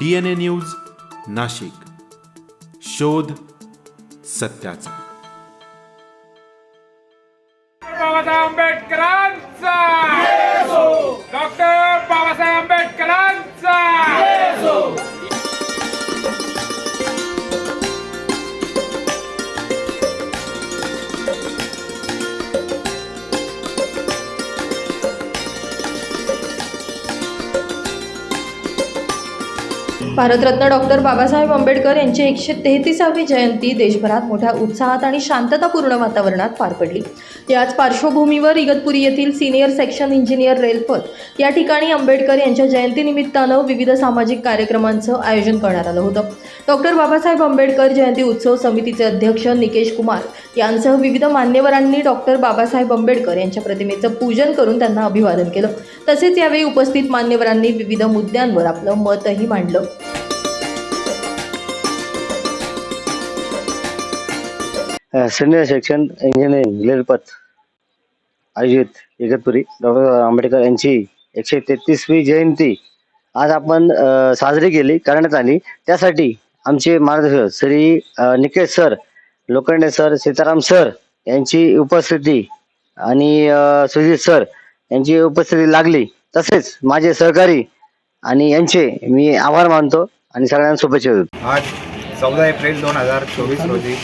DNA news Nashik. शोध सत्याचा. बाबासाहेब आंबेडकरांचा भारतरत्न डॉक्टर बाबासाहेब आंबेडकर यांची एकशे तेहतीसावी जयंती देशभरात मोठ्या उत्साहात आणि शांततापूर्ण वातावरणात पार पडली. याच पार्श्वभूमीवर इगतपुरी येथील सिनियर सेक्शन इंजिनियर रेलपथ या ठिकाणी आंबेडकर यांच्या जयंतीनिमित्तानं विविध सामाजिक कार्यक्रमांचं आयोजन करण्यात आलं होतं. डॉक्टर बाबासाहेब आंबेडकर जयंती उत्सव समितीचे अध्यक्ष निकेश कुमार यांसह विविध मान्यवरांनी डॉक्टर बाबासाहेब आंबेडकर यांच्या प्रतिमेचं पूजन करून त्यांना अभिवादन केलं. तसेच यावेळी उपस्थित मान्यवरांनी विविध मुद्द्यांवर आपलं मतही मांडलं. सिनियर सेक्शन इंजिनिअरिंग लेलपत आयोजित इगतपुरी डॉक्टर आंबेडकर यांची एकशे तेहतीसवी जयंती आज आपण साजरी केली करण्यात आली. त्यासाठी आमचे मार्गदर्शक Shri Nikesh sir Lokhande sir Sitaram sir यांची उपस्थिती आणि सुजित सर यांची उपस्थिती लागली. तसेच माझे सहकारी आणि यांचे मी आभार मानतो आणि सगळ्यांना शुभेच्छा देतो. आज चौदा एप्रिल दोन हजार चोवीस रोजी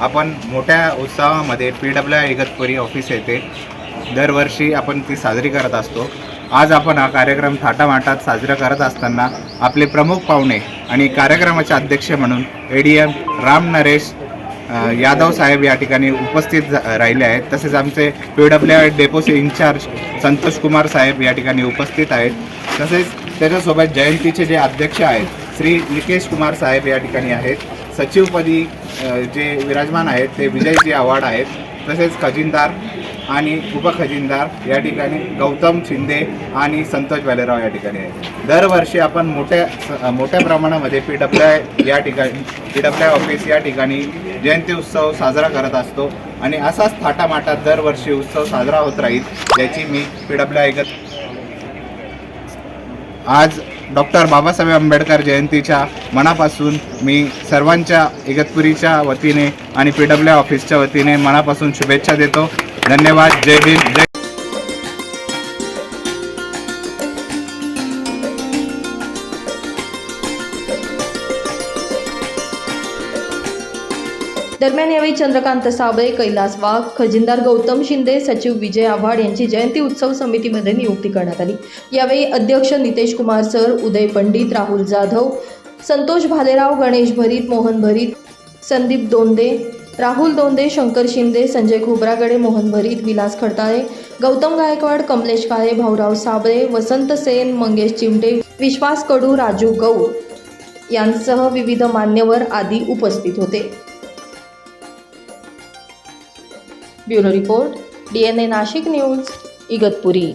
आपण मोठ्या उत्साहामध्ये P W I Igatpuri office येथे दरवर्षी आपण ती साजरी करत असतो. आज आपण हा कार्यक्रम थाटामाटात साजरा करत असताना आपले प्रमुख पाहुणे आणि कार्यक्रमाचे अध्यक्ष म्हणून A D M Ram Naresh Yadav साहेब या ठिकाणी उपस्थित राहिले आहेत. तसेच आमचे पी डब्ल्यू आय डेपोचे इन्चार्ज संतोष कुमार साहेब या ठिकाणी उपस्थित आहेत. तसेच त्याच्यासोबत जयंतीचे जे अध्यक्ष आहेत श्री निकेश कुमार साहेब या ठिकाणी आहेत. सचिवपदी जे विराजमान आहेत ते विजयजी आव्हाड आहेत तसेच खजिनदार आणि उपखजिनदार या ठिकाणी गौतम शिंदे आणि संतोष भालेराव या ठिकाणी आहेत. दरवर्षी आपण मोठ्या मोठ्या प्रमाणामध्ये पी डब्ल्यू आय या ठिकाणी पी डब्ल्यू आय ऑफिस या ठिकाणी जयंती उत्सव साजरा करत असतो आणि असाच थाटामाटात दरवर्षी उत्सव साजरा होत राहील याची मी पी डब्ल्यू आय आज डॉक्टर बाबासाहेब आंबेडकर जयंतीच्या मनापासून मी सर्वांच्या इगतपुरीच्या वतीने आणि पी डब्ल्यू ऑफिसच्या वतीने मनापासून शुभेच्छा देतो. धन्यवाद. जय भीम जय दरम्यान यावेळी चंद्रकांत साबळे कैलास वाघ खजिनदार गौतम शिंदे सचिव विजय आव्हाड यांची जयंती उत्सव समितीमध्ये नियुक्ती करण्यात आली. यावेळी अध्यक्ष नितेश कुमार सर उदय पंडित राहुल जाधव संतोष भालेराव गणेश भरीत मोहन भरीत संदीप दोंदे राहुल दोंदे शंकर शिंदे संजय खोब्रागडे मोहन भरीत विलास खडताळे गौतम गायकवाड कमलेश काळे भाऊराव साबळे वसंत सेन मंगेश चिमटे विश्वास कडू राजू गौड यांसह विविध मान्यवर आदी उपस्थित होते. Bureau report D N A Nashik news Igatpuri.